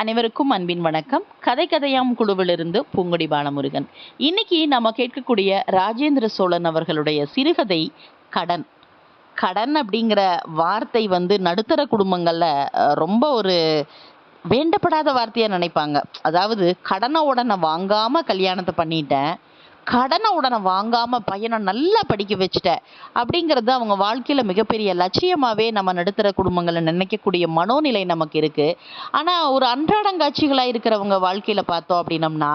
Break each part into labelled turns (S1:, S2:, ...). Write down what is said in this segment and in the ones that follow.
S1: அனைவருக்கும் அன்பின் வணக்கம். கதை கதையாம் குழுவிலிருந்து பூங்குடி பாலமுருகன். இன்னைக்கு நம்ம கேட்கக்கூடிய ராஜேந்திர சோழன் அவர்களுடைய சிறுகதை கடன். கடன் அப்படிங்கிற வார்த்தை வந்து நடுத்தர குடும்பங்களில் ரொம்ப ஒரு வேண்டப்படாத வார்த்தையாக நினைப்பாங்க. அதாவது கடனை உடனே வாங்காமல் கல்யாணத்தை பண்ணிட்டேன். கடனை உடனே வாங்காமல் பையனை நல்லா படிக்க வச்சுட்டேன். அப்படிங்கிறது அவங்க வாழ்க்கையில் மிகப்பெரிய லட்சியமாகவே நம்ம நடுத்தர குடும்பங்களை நினைக்கக்கூடிய மனோநிலை நமக்கு இருக்குது ஆனால் ஒரு அன்றாடங்காட்சிகளாக இருக்கிறவங்க வாழ்க்கையில் பார்த்தோம் அப்படின்னம்னா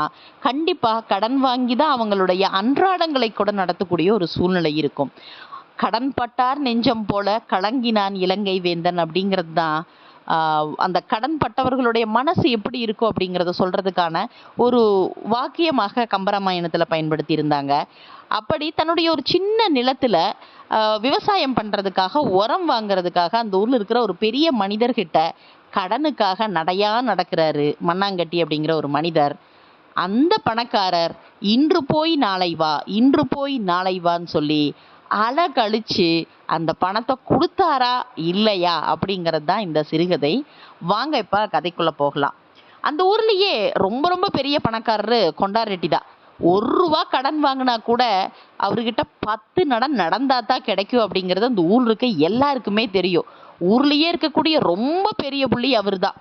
S1: கண்டிப்பாக கடன் வாங்கி தான் அவங்களுடைய அன்றாடங்களை கூட நடத்தக்கூடிய ஒரு சூழ்நிலை இருக்கும். கடன்பட்டார் நெஞ்சம் போல கலங்கினான் இலங்கை வேந்தன் அப்படிங்கிறது தான் அந்த கடன் பட்டவர்களுடைய மனசு எப்படி இருக்கும் அப்படிங்கிறத சொல்றதுக்கான ஒரு வாக்கியமாக கம்பராமாயணத்தில் பயன்படுத்தி இருந்தாங்க அப்படி தன்னுடைய ஒரு சின்ன நிலத்தில் விவசாயம் பண்ணுறதுக்காக உரம் வாங்குறதுக்காக அந்த ஊரில் இருக்கிற ஒரு பெரிய மனிதர்கிட்ட கடனுக்காக நடையா நடக்கிறாரு மண்ணாங்கட்டி அப்படிங்கிற ஒரு மனிதர். அந்த பணக்காரர் இன்று போய் நாளை வா இன்று போய் நாளை வான்னு சொல்லி அலகழிச்சு அந்த பணத்தை கொடுத்தாரா இல்லையா அப்படிங்கிறது தான் இந்த சிறுகதை. வாங்க இப்போ கதைக்குள்ளே போகலாம். அந்த ஊர்லேயே ரொம்ப ரொம்ப பெரிய பணக்காரரு கொண்டார் ரெட்டி தான். ஒரு ரூபா கடன் வாங்கினா கூட அவர்கிட்ட பத்து நடம் நடந்தா தான் கிடைக்கும் அப்படிங்கிறது அந்த ஊர் இருக்க எல்லாருக்குமே தெரியும். ஊர்லேயே இருக்கக்கூடிய ரொம்ப பெரிய புள்ளி அவர்தான்.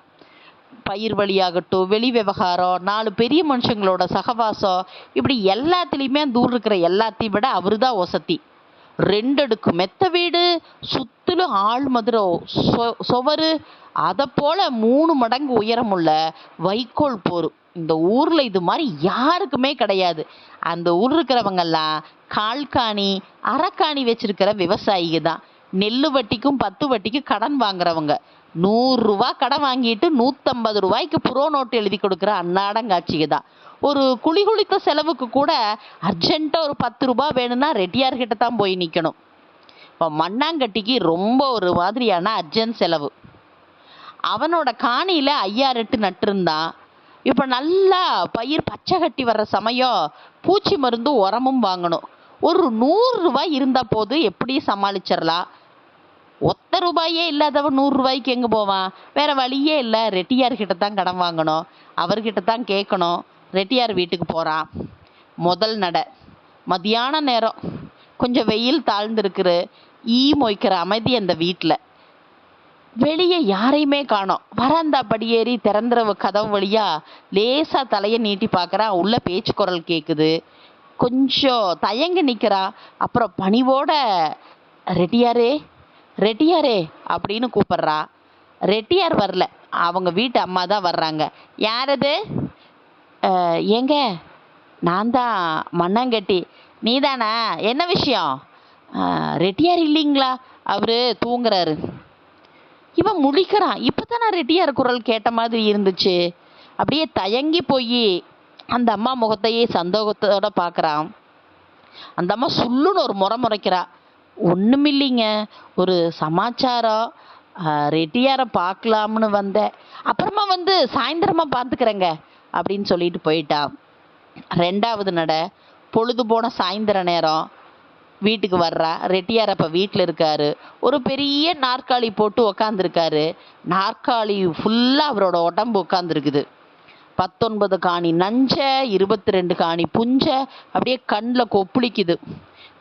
S1: பயிர் வழியாகட்டும் வெளி விவகாரம் நாலு பெரிய மனுஷங்களோட சகவாசம் இப்படி எல்லாத்துலேயுமே அந்த ஊர் இருக்கிற எல்லாத்தையும் விட அவர் தான் ஒசத்தி ரெண்டடுக்கு மெத்த வீடு சுத்திலும் ஆள் மதுரம் சொ- சுவரு அதை போல மூணு மடங்கு உயரமுள்ள வைக்கோல் போர். இந்த ஊரில் இது மாதிரி யாருக்குமே கிடையாது. அந்த ஊர் இருக்கிறவங்கெல்லாம் கால்காணி அரைக்காணி வச்சிருக்கிற விவசாயிங்க தான். நெல்லு வட்டிக்கும் பத்து வட்டிக்கும் கடன் வாங்குறவங்க. நூறுரூவா கடன் வாங்கிட்டு நூற்றம்பது ரூபாய்க்கு புரோ நோட்டு எழுதி கொடுக்குற அன்னாடங்காட்சிக்கு தான். ஒரு குழி குளித்த செலவுக்கு கூட அர்ஜென்ட்டாக ஒரு பத்து ரூபா வேணும்னா ரெட்டியார்கிட்ட தான் போய் நிற்கணும் இப்போ மண்ணாங்கட்டிக்கு ரொம்ப ஒரு மாதிரியான அர்ஜென்ட் செலவு. அவனோட காணியில் ஐயாறு எட்டு நட்டிருந்தான். இப்போ நல்லா பயிர் பச்சை கட்டி வர்ற சமயம் பூச்சி மருந்து உரமும் வாங்கணும். ஒரு நூறுரூவா இருந்தால் போது எப்படி சமாளிச்சிடலாம் ஒத்த ரூபாயே இல்லாதவன் நூறு ரூபாய்க்கு எங்க போவான்? வேற வழியே இல்லை. ரெட்டியார் கிட்ட தான் கடன் வாங்கணும். அவர்கிட்ட தான் கேட்கணும். ரெட்டியார் வீட்டுக்கு போறான். முதல் நட. மதியான நேரம். கொஞ்சம் வெயில் தாழ்ந்துருக்குற ஈ மொய்க்கிற அமைதி அந்த வீட்டில் வெளியே யாரையுமே காணோம். வராந்தா படியேறி திறந்துற கதவு வழியா லேசா தலையை நீட்டி பார்க்கறான் உள்ள பேச்சு குரல் கேட்குது கொஞ்சம் தயங்கி நிற்கிறான் அப்புறம் பணிவோட ரெட்டியாரே ரெட்டியாரே அப்படின்னு கூப்பிட்றா. ரெட்டியார் வரல. அவங்க வீட்டு அம்மா தான் வர்றாங்க. யார் அது ஏங்க? நான் தான் மண்ணாங்கட்டி. நீ தானா என்ன விஷயம்? ரெட்டியார் இல்லைங்களா? அவரு தூங்குறாரு. இவன் முழிக்கிறான். இப்பதான் ரெட்டியார் குரல் கேட்ட மாதிரி இருந்துச்சு. அப்படியே தயங்கி போய் அந்த அம்மா முகத்தையே சந்தோகத்தோட பார்க்குறான். அந்த அம்மா சுல்லுன்னு ஒரு முறை முறைக்கிறா. ஒன்றுமில்லைங்க ஒரு சமாச்சாரம் ரெட்டியாரை பார்க்கலாம்னு வந்தேன். அப்புறமா வந்து சாயந்தரமாக பார்த்துக்கிறேங்க அப்படின்னு சொல்லிட்டு போயிட்டா. ரெண்டாவது நட பொழுது போன சாயந்தர நேரம் வீட்டுக்கு வர்றா. ரெட்டியார் அப்போ வீட்டில் இருக்காரு. ஒரு பெரிய நாற்காலி போட்டு உக்காந்துருக்காரு. நாற்காலி ஃபுல்லாக அவரோட உடம்பு உட்காந்துருக்குது பத்தொன்பது காணி நஞ்ச இருபத்தி ரெண்டு காணி புஞ்ச அப்படியே கண்ணில் கொப்புளிக்குது.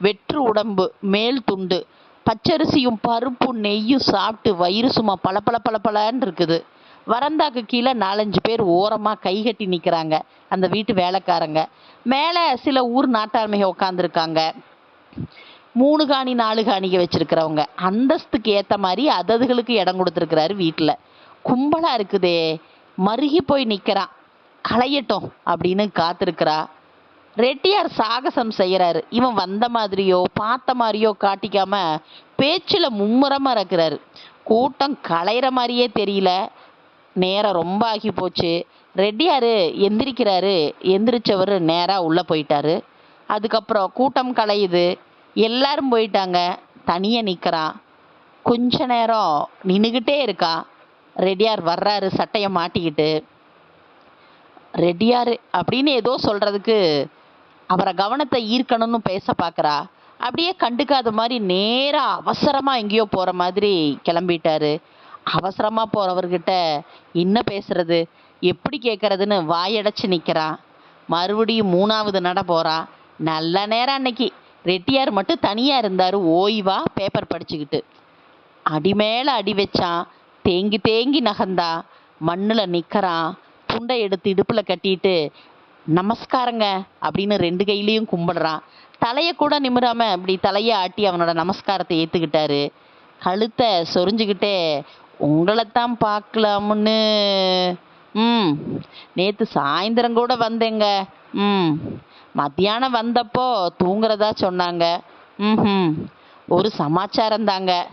S1: வெற்று உடம்பு மேல் துண்டு பச்சரிசியும் பருப்பும் நெய்யும் சாப்பிட்டு வயிறு சும்மா பல பல பல பலன்னு இருக்குது. வரந்தாக்கு கீழே நாலஞ்சு பேர் ஓரமாக கை கட்டி நிற்கிறாங்க அந்த வீட்டு வேலைக்காரங்க. மேலே சில ஊர் நாட்டாண்மைக உட்காந்துருக்காங்க மூணு காணி நாலு காணிக வச்சிருக்கிறவங்க. அந்தஸ்துக்கு ஏற்ற மாதிரி அததுகளுக்கு இடம் கொடுத்துருக்கிறாரு வீட்டில் கும்பலாக இருக்குதே மருகி போய் நிற்கிறான் களையட்டும் அப்படின்னு காத்திருக்கிறா. ரெட்டியார் சாகசம் செய்கிறாரு இவன் வந்த மாதிரியோ பார்த்த மாதிரியோ காட்டிக்காம பேச்சில் மும்முரமாக இருக்கிறாரு கூட்டம் களையிற மாதிரியே தெரியல. நேரம் ரொம்ப ஆகி போச்சு. ரெட்டியாரு எந்திரிக்கிறாரு. எந்திரிச்சவர் நேராக உள்ளே போயிட்டாரு. அதுக்கப்புறம் கூட்டம் கலையுது. எல்லாரும் போயிட்டாங்க. தனியாக நிற்கிறான் கொஞ்ச நேரம் நின்றுக்கிட்டே இருக்கா. ரெட்டியார் வர்றாரு சட்டையை மாட்டிக்கிட்டு. ரெடியார் அப்படின்னு ஏதோ சொல்கிறதுக்கு அவரை கவனத்தை ஈர்க்கணும்னு பேச பார்க்கறா. அப்படியே கண்டுக்காத மாதிரி நேராக அவசரமாக எங்கேயோ போகிற மாதிரி கிளம்பிட்டாரு. அவசரமாக போகிறவர்கிட்ட என்ன பேசுறது? எப்படி கேட்குறதுன்னு வாயடைச்சு நிற்கிறா மறுபடியும் மூணாவது நட போகிறா நல்ல நேரம் அன்னைக்கு. ரெட்டியார் மட்டும் தனியாக இருந்தார். ஓய்வாக பேப்பர் படிச்சுக்கிட்டு. அடி மேலே அடி வச்சான் தேங்கி தேங்கி நகர்ந்தா. மண்ணில் நிற்கிறான் துண்டை எடுத்து இடுப்பில் கட்டிட்டு நமஸ்காரங்க அப்படின்னு ரெண்டு கையிலையும் கும்பிடுறான். தலையை கூட நிமிராம இப்படி தலையை ஆட்டி அவனோட நமஸ்காரத்தை ஏற்றுக்கிட்டாரு கழுத்தை சொரிஞ்சுக்கிட்டே உங்களைத்தான் பார்க்கலாம்னு ம் நேற்று சாயந்தரம் கூட வந்தேங்க. ம் மத்தியானம் வந்தப்போ தூங்குறதா சொன்னாங்க. ம் ஒரு சமாச்சாரம் தாங்க.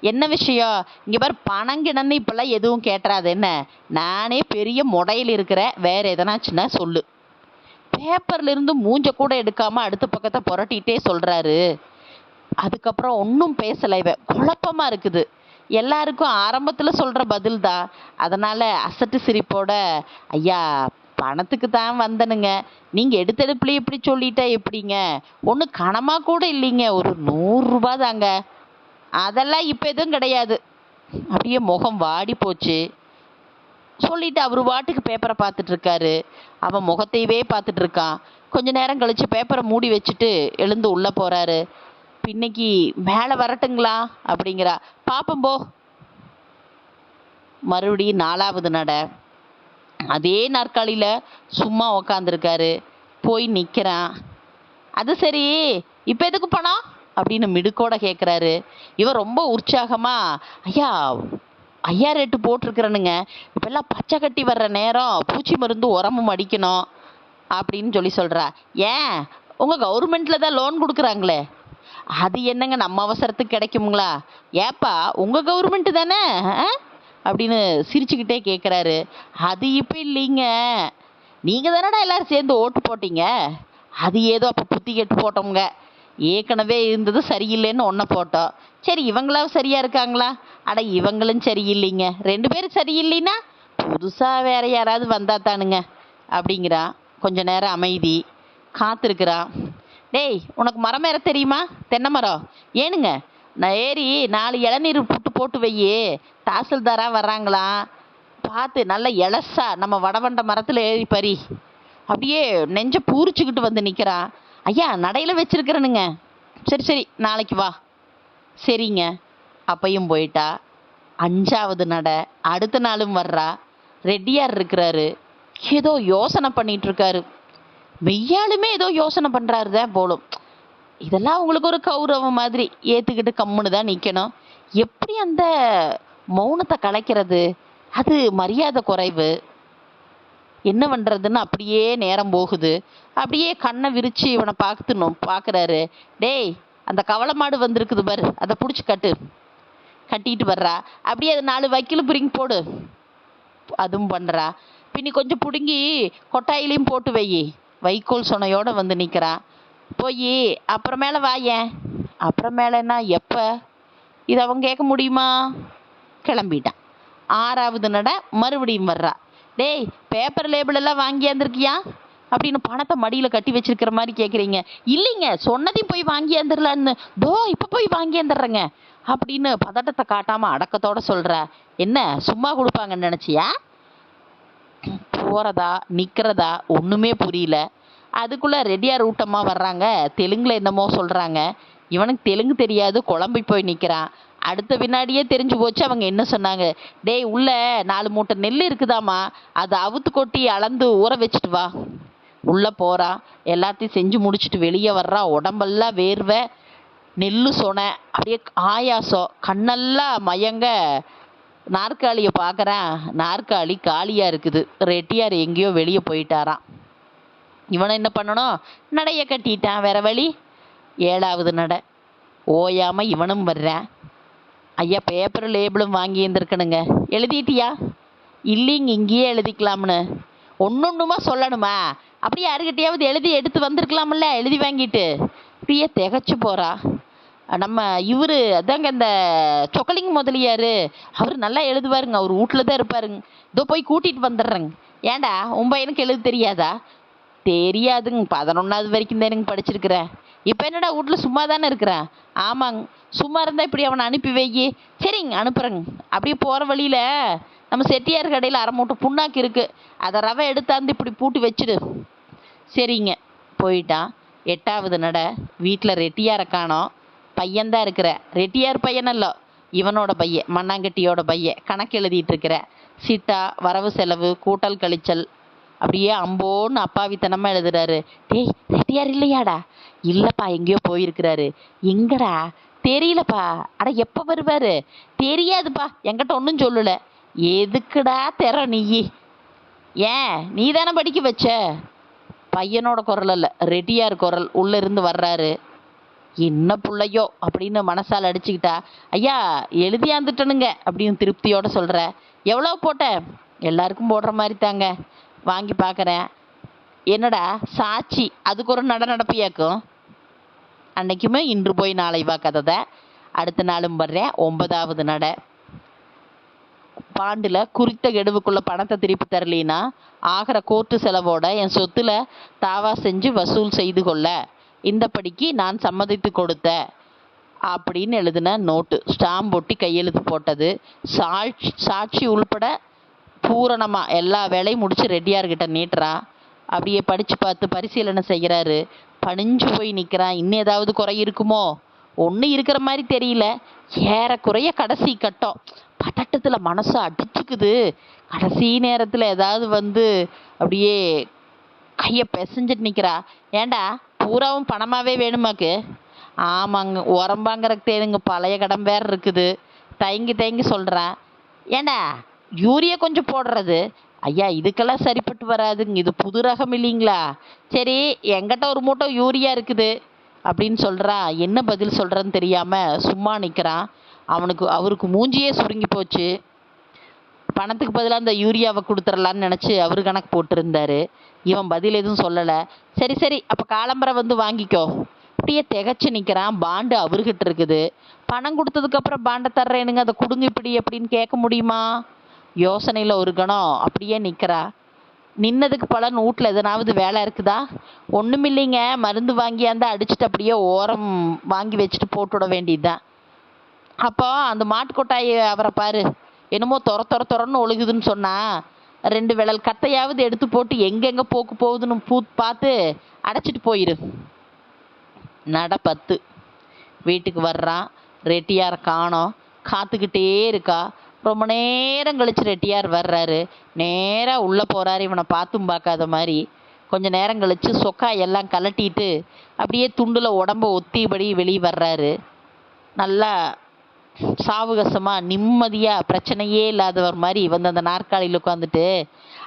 S1: என்ன விஷயம்? இங்கே பார் பணங்கிணன்னு இப்போல்லாம் எதுவும் கேட்டுறாது என்ன? நானே பெரிய முடையில் இருக்கிறேன். வேற எதனாச்சுன்னா சொல்லு. பேப்பர்ல இருந்து மூஞ்ச கூட எடுக்காம அடுத்த பக்கத்தை புரட்டிட்டே சொல்றாரு. அதுக்கப்புறம் ஒன்றும் பேசலை இவன். குழப்பமா இருக்குது. எல்லாருக்கும் ஆரம்பத்தில் சொல்ற பதில் தான் அதனால அசட்டு சிரிப்போட ஐயா பணத்துக்கு தான் வந்தனுங்க. நீங்க எடுத்தெடுப்புல இப்படி சொல்லிட்டா எப்படிங்க? ஒன்றும் கனமா கூட இல்லைங்க. ஒரு நூறுரூபா தாங்க. அதெல்லாம் இப்போ எதுவும் கிடையாது. அப்படியே முகம் வாடி போச்சு. சொல்லிட்டு அவர் பாட்டுக்கு பேப்பரை பார்த்துட்டு இருக்காரு அவன் முகத்தையவே பார்த்துட்டு இருக்கான் கொஞ்ச நேரம் கழிச்சு பேப்பரை மூடி வச்சுட்டு எழுந்து உள்ள போறாரு. பின்னைக்கு மேலே வரட்டுங்களா? அப்படிங்கிறா. பார்ப்போம் போ. மறுபடியும் நாலாவது நட. அதே நாற்காலியில் சும்மா உக்காந்துருக்காரு. போய் நிற்கிறான் அது சரி இப்போ எதுக்கு பணம் அப்படின்னு மிடுக்கோட கேட்குறாரு இவன் ரொம்ப உற்சாகமா ஐயா ஐயா ரேட்டு போட்டிருக்கிறனுங்க. இப்போல்லாம் பச்சை கட்டி வர்ற நேரம். பூச்சி மருந்து உரமும் அடிக்கணும் அப்படின்னு சொல்லி சொல்கிறா ஏன்? உங்கள் கவர்மெண்ட்டில் தான் லோன் கொடுக்குறாங்களே. அது என்னங்க நம்ம அவசரத்துக்கு கிடைக்குங்களா ஏப்பா உங்கள் கவர்மெண்ட்டு தானே? ஆ? அப்படின்னு சிரிச்சுக்கிட்டே கேட்குறாரு அது இப்போ இல்லைங்க. நீங்கள் தானடா எல்லோரும் சேர்ந்து ஓட்டு போட்டீங்க. அது ஏதோ அப்போ புத்தி கெட்டு போட்டோம்ங்க. ஏற்கனவே இருந்தது சரியில்லைன்னு ஒன்றை போட்டோம் சரி இவங்களா சரியாக இருக்காங்களா? அட இவங்களும் சரியில்லைங்க. ரெண்டு பேரும் சரியில்லைன்னா புதுசாக வேற யாராவது வந்தா தானுங்க அப்படிங்கிறா. கொஞ்ச நேரம் அமைதி. காத்திருக்கிறான் டேய் உனக்கு மரம் ஏற தெரியுமா? தென்னை மரம். ஏனுங்க நான் ஏறி நாலு இளநீர் புட்டு போட்டு வையி. தாசில்தாரா வர்றாங்களாம் பார்த்து நல்ல இளசா நம்ம வடவண்ட மரத்தில் ஏறி பறி அப்படியே நெஞ்ச பூரிச்சுக்கிட்டு வந்து நிற்கிறான் ஐயா நடையில் வச்சிருக்கிறேனுங்க. சரி சரி நாளைக்கு வா. சரிங்க. அப்பையும் போயிட்டா. அஞ்சாவது நட அடுத்த நாளும் வர்றா. ரெட்டியார் இருக்கிறாரு. ஏதோ யோசனை பண்ணிட்டு இருக்காரு மெய்யாலுமே ஏதோ யோசனை பண்ணுறாரு தான் போலும். இதெல்லாம் உங்களுக்கு ஒரு கௌரவம் மாதிரி ஏற்றுக்கிட்டு கம்முன்னு தான் நிற்கணும் எப்படி அந்த மௌனத்தை கலைக்கிறது? அது மரியாதை குறைவு. என்ன பண்ணுறதுன்னு அப்படியே நேரம் போகுது. அப்படியே கண்ணை விரித்து இவனை பார்த்துணும் பார்க்குறாரு. டேய் அந்த கவலை மாடு வந்திருக்குது பாரு அதை பிடிச்சி கட்டு. கட்டிட்டு வர்றா. அப்படியே அது நாலு வக்கீல் பிரிங்கி போடு. அதுவும் பண்ணுறா பின்னி கொஞ்சம் பிடுங்கி கொட்டாயிலையும் போட்டு வை. வைக்கோல் சொனையோட வந்து நிற்கிறா போய் அப்புறமேல வாயேன் அப்புறமேலன்னா எப்போ? இது அவன் கேட்க முடியுமா? கிளம்பிட்டான். ஆறாவது நட மறுபடியும் வர்றா. டேய் பேப்பர் லேபிள் எல்லாம் வாங்கியாந்துருக்கியா அப்படின்னு பணத்தை மடியில் கட்டி வச்சிருக்கிற மாதிரி கேட்குறீங்க இல்லைங்க சொன்னதையும் போய் வாங்கியாந்துடலான்னு தோ இப்போ போய் வாங்கியாந்துடுறேங்க அப்படின்னு பதட்டத்தை காட்டாமல் அடக்கத்தோட சொல்கிற என்ன சும்மா கொடுப்பாங்கன்னு நினச்சியா? போகிறதா நிற்கிறதா ஒன்றுமே புரியல. அதுக்குள்ளே ரெடியாக ரூட்டமாக வர்றாங்க. தெலுங்கில் என்னமோ சொல்கிறாங்க இவனுக்கு தெலுங்கு தெரியாது குழம்பி போய் நிற்கிறான் அடுத்த வினாடியே தெரிஞ்சு போச்சு. அவங்க என்ன சொன்னாங்க? டேய் உள்ள நாலு மூட்டை நெல் இருக்குதாம்மா. அதை அவுத்து கொட்டி அளந்து ஊற வச்சுட்டு வா. உள்ளே போறா. எல்லாத்தையும் செஞ்சு முடிச்சுட்டு வெளியே வர்றா. உடம்பெல்லாம் வேர்வை. நெல்லு சொனை. அப்படியே ஆயாசம். கண்ணெல்லாம் மயங்க. நாற்காலியை பார்க்குறேன். நாற்காலி காலியாக இருக்குது. ரெட்டியார் எங்கேயோ வெளியே போயிட்டாராம். இவனை என்ன பண்ணணும்? நடைய கட்டிட்டான். வேற வழி? ஏழாவது நடை. ஓயாமல் இவனும் வர்றேன். ஐயா பேப்பரும் லேபிளும் வாங்கி இருந்திருக்கணுங்க. எழுதிட்டியா? இல்லைங்க இங்கேயே எழுதிக்கலாம்னு. ஒன்று ஒன்றுமா சொல்லணுமா? அப்படியே யாருக்கிட்டையாவது எழுதி எடுத்து வந்திருக்கலாம்ல எழுதி வாங்கிட்டு. இப்படியே திகச்சு போகிறா நம்ம இவர் அதாங்க இந்த சொக்கலிங் முதலியார். அவர் நல்லா எழுதுவாருங்க அவர் வீட்டில் தான் இருப்பாருங்க. இதோ போய் கூட்டிகிட்டு வந்துடுறேங்க. ஏன்டா உன் பையனுக்கு எழுத தெரியாதா? தெரியாதுங்க பதினொன்றாவது வரைக்கும் தானுங்க படிச்சிருக்கிறேன். இப்போ என்னடா வீட்டில் சும்மா தானே இருக்கிறேன் ஆமாங்க சும்மா இருந்தால் இப்படி அவனை அனுப்பி வையி. சரிங்க அனுப்புகிறேங்க அப்படியே போகிற வழியில் நம்ம செட்டியார் கடையில் அரை மூட்டை புண்ணாக்கு இருக்குது அதை ரவை எடுத்தாந்து இப்படி பூட்டி வச்சிடு. சரிங்க. போயிட்டான் எட்டாவது நட. வீட்டில் ரெட்டியாரை காணோம். பையன்தான் இருக்கிற. ரெட்டியார் பையனல்லோ இவனோட பையன் மண்ணாங்கட்டியோட பையன். கணக்கு எழுதிட்டு இருக்கிற. சிட்டா வரவு செலவு கூட்டல் கழிச்சல் அப்படியே அம்போன்னு அப்பாவித்தனமாக எழுதுறாரு. டேய் ரெட்டியார் இல்லையாடா? இல்லைப்பா எங்கேயோ போயிருக்கிறாரு. எங்கடா? தெரியலப்பா. அட எப்போ வருவார்? தெரியாதுப்பா. என்கிட்ட ஒன்றும் சொல்லலை. எதுக்குடா தெர நீ? ஏன்? நீ தானே படிக்க வச்ச? பையனோட குரல் அல்ல ரெட்டியார் குரல். உள்ள இருந்து வர்றாரு. என்ன பிள்ளையோ அப்படின்னு மனசால் அடிச்சுக்கிட்டா ஐயா எழுதியாந்துட்டனுங்க அப்படின்னு திருப்தியோட சொல்கிற எவ்வளோ போட்ட? எல்லாருக்கும் போடுற மாதிரி தாங்க. வாங்கி பார்க்குறேன் என்னடா சாட்சி அதுக்கு ஒரு நட நடப்பியாக்கும்? அன்னைக்குமே இன்று போய் நாளை வா கதை அடுத்த நாளும் வர்றேன் ஒன்பதாவது நட. பாண்டில் குறித்த கெடுவுக்குள்ள பணத்தை திருப்பி தரலினா? ஆகிற கோர்ட்டு செலவோட என் சொத்துல தாவா செஞ்சு வசூல் செய்து கொள்ள. இந்த படிக்கு நான் சம்மதித்து கொடுத்த. அப்படின்னு எழுதின நோட்டு. ஸ்டாம்ப் ஒட்டி கையெழுத்து போட்டது. சாட்சி சாட்சி உள்பட பூரணமாக எல்லா வேலையும் முடித்து ரெட்டியார்கிட்ட நீட்டுறான் அப்படியே படித்து பார்த்து பரிசீலனை செய்கிறாரு. பணிஞ்சு போய் நிற்கிறான். இன்னும் ஏதாவது குறை இருக்குமோ? ஒன்றும் இருக்கிற மாதிரி தெரியல. ஏறக்குறைய கடைசி கட்டம். பதட்டத்தில் மனசு அடிச்சுக்குது. கடைசி நேரத்தில் ஏதாவது வந்து அப்படியே கையை பிசைஞ்சிட்டு நிற்கிறா ஏண்டா பூராவும் பணமாகவே வேணுமாக்கு? ஆமாங்க உரம்பாங்கிறக்கு தேனுங்க பழைய கடன் வேறு இருக்குது. தயங்கி தயங்கி சொல்கிறேன் ஏண்டா யூரியா கொஞ்சம் போடுறது. ஐயா இதுக்கெல்லாம் சரிப்பட்டு வராதுங்க. இது புது ரகம் இல்லைங்களா? சரி எங்கிட்ட ஒரு மூட்டை யூரியா இருக்குது அப்படின்னு சொல்கிறா என்ன பதில் சொல்கிறேன்னு தெரியாமல் சும்மா நிற்கிறான் அவனுக்கு அவருக்கு மூஞ்சியே சுருங்கி போச்சு. பணத்துக்கு பதிலாக அந்த யூரியாவை கொடுத்துடலான்னு நினச்சி அவர் கணக்கு போட்டிருந்தாரு. இவன் பதில் எதுவும் சொல்லலை. சரி சரி அப்போ காலம்பரை வந்து வாங்கிக்கோ. அப்படியே திகச்சு நிற்கிறான் பாண்டு அவர்கிட்ட இருக்குது. பணம் கொடுத்ததுக்கப்புறம் பாண்டை தர்றேனுங்க. அதை கொடுங்க இப்படி அப்படின்னு கேட்க முடியுமா? யோசனையில் ஒரு கணம் அப்படியே நிற்கிறா நின்னதுக்கு பலன் வீட்டில் எதனாவது வேலை இருக்குதா? ஒன்றுமில்லைங்க மருந்து வாங்கியாந்தா அடிச்சுட்டு அப்படியே ஓரம் வாங்கி வச்சுட்டு போட்டுவிட வேண்டியதுதான் அப்போ அந்த மாட்டுக்கொட்டாய் அவரை பாரு என்னமோ தொர தொர தொரன்னு ஒழுகுதுன்னு சொன்னா ரெண்டு விழல் கட்டையாவது எடுத்து போட்டு எங்கெங்கே போக்கு போகுதுன்னு பூ பார்த்து அடைச்சிட்டு போயிரு. நட பத்து. வீட்டுக்கு வர்றான் ரெட்டியார் காணோம். காத்துக்கிட்டே இருக்கா. ரொம்ப நேரம் கழிச்சு ரெட்டியார் வர்றாரு. நேராக உள்ளே போகிறாரு இவனை பார்த்தும் பார்க்காத மாதிரி. கொஞ்சம் நேரம் கழிச்சு சொக்கா எல்லாம் கலட்டிட்டு அப்படியே துண்டில் உடம்ப ஒத்திபடி வெளியே வர்றாரு. நல்லா சாவுகசமாக நிம்மதியாக பிரச்சனையே இல்லாதவர் மாதிரி வந்து அந்த நாற்காலியில் உட்காந்துட்டு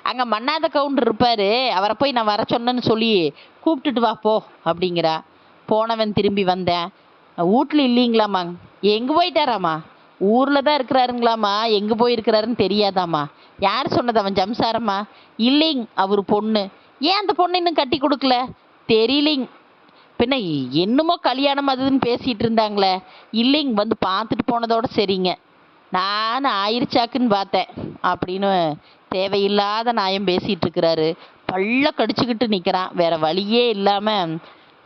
S1: அங்கே மன்னாத கவுண்டர் இருப்பார் அவரை போய் நான் வர சொன்னேன்னு சொல்லி கூப்பிட்டுட்டு வா போ அப்படிங்கிறா. போனவன் திரும்பி வந்தேன். வீட்டில் இல்லைங்களாம்மா? எங்கே போயிட்டாராம்மா? ஊரில் தான் இருக்கிறாருங்களாம்மா. எங்கே போயிருக்கிறாருன்னு தெரியாதாம்மா. யார் சொன்னது அவன் ஜம்சாரம்மா? இல்லைங்க அவர் பொண்ணு. ஏன் அந்த பொண்ணு இன்னும் கட்டி கொடுக்கல? தெரியலிங். பின்ன என்னமோ கல்யாணம் அதுன்னு பேசிகிட்டு இருந்தாங்களே. இல்லைங்க வந்து பார்த்துட்டு போனதோட சரிங்க. நான் ஆயிருச்சாக்குன்னு பார்த்தேன். அப்படின்னு தேவையில்லாத நியாயம் பேசிகிட்டு இருக்கிறாரு. பல்ல கடிச்சுக்கிட்டு நிற்கிறான் வேற வழியே இல்லாமல்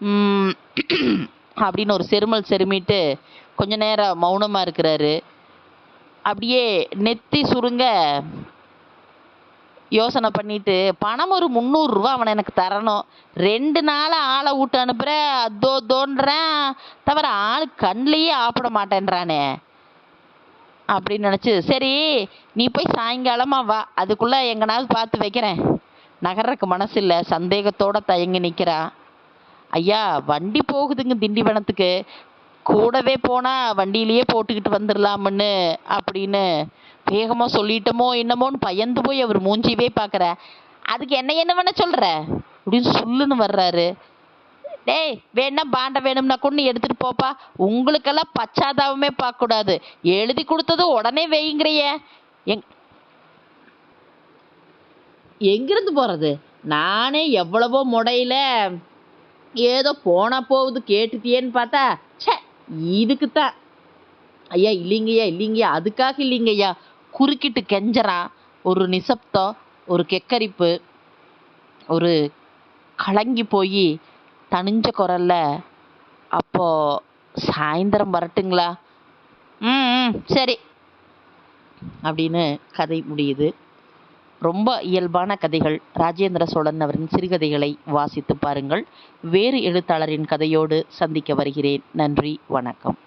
S1: அப்படின்னு ஒரு செருமல் செருமிட்டு கொஞ்ச நேரம் மௌனமாக இருக்கிறாரு. அப்படியே நெத்தி சுருங்க யோசனை பண்ணிட்டு பணம் ஒரு முந்நூறுரூவா அவனை எனக்கு தரணும். ரெண்டு நாளாக ஆளை விட்டு அனுப்புகிறேன் அதோ தோன்றேன் தவிர ஆள் கண்ணிலேயே ஆப்பிட மாட்டேன்றானே. அப்படின்னு நினச்சி சரி நீ போய் சாயங்காலமாக வா. அதுக்குள்ளே எங்கனாவது பார்த்து வைக்கிறேன். நகர்றக்கு மனசு இல்லை. சந்தேகத்தோட தயங்கி நிற்கிறான் ஐயா வண்டி போகுதுங்க திண்டிவனத்துக்கு. கூடவே போனால் வண்டியிலேயே போட்டுக்கிட்டு வந்துடலாம்னு அப்படின்னு வேகமாக சொல்லிட்டோமோ என்னமோன்னு பயந்து போய் அவர் மூஞ்சியவே பார்க்குற. அதுக்கு என்ன என்ன வேணா சொல்கிற அப்படின்னு சொல்லுன்னு வர்றாரு. டேய் வேணா பாண்டை வேணும்னா கூட எடுத்துகிட்டு போப்பா. உங்களுக்கெல்லாம் பச்சாதாபமே பார்க்கக்கூடாது. எழுதி கொடுத்தது உடனே வைங்கிறிய எங் எங்கிருந்து போகிறது நானே எவ்வளவோ முடையில ஏதோ போனா போகுது கேட்டுட்டியேன்னு பார்த்தா ச்சே இதுக்கு தான் ஐயா இல்லைங்கய்யா இல்லைங்கய்யா அதுக்காக இல்லைங்கய்யா. குறுக்கிட்டு கெஞ்சறான் ஒரு நிசப்தம் ஒரு கெக்கரிப்பு ஒரு கலங்கி போய் தனிஞ்ச குரல்ல அப்போ சாயந்தரம் வரட்டுங்களா? ம் ம் சரி. அப்படின்னு கதை முடியுது. ரொம்ப இயல்பான கதைகள். ராஜேந்திர சோழன் அவரின் சிறுகதைகளை வாசித்து பாருங்கள். வேறு எழுத்தாளரின் கதையோடு சந்திக்க வருகிறேன். நன்றி வணக்கம்.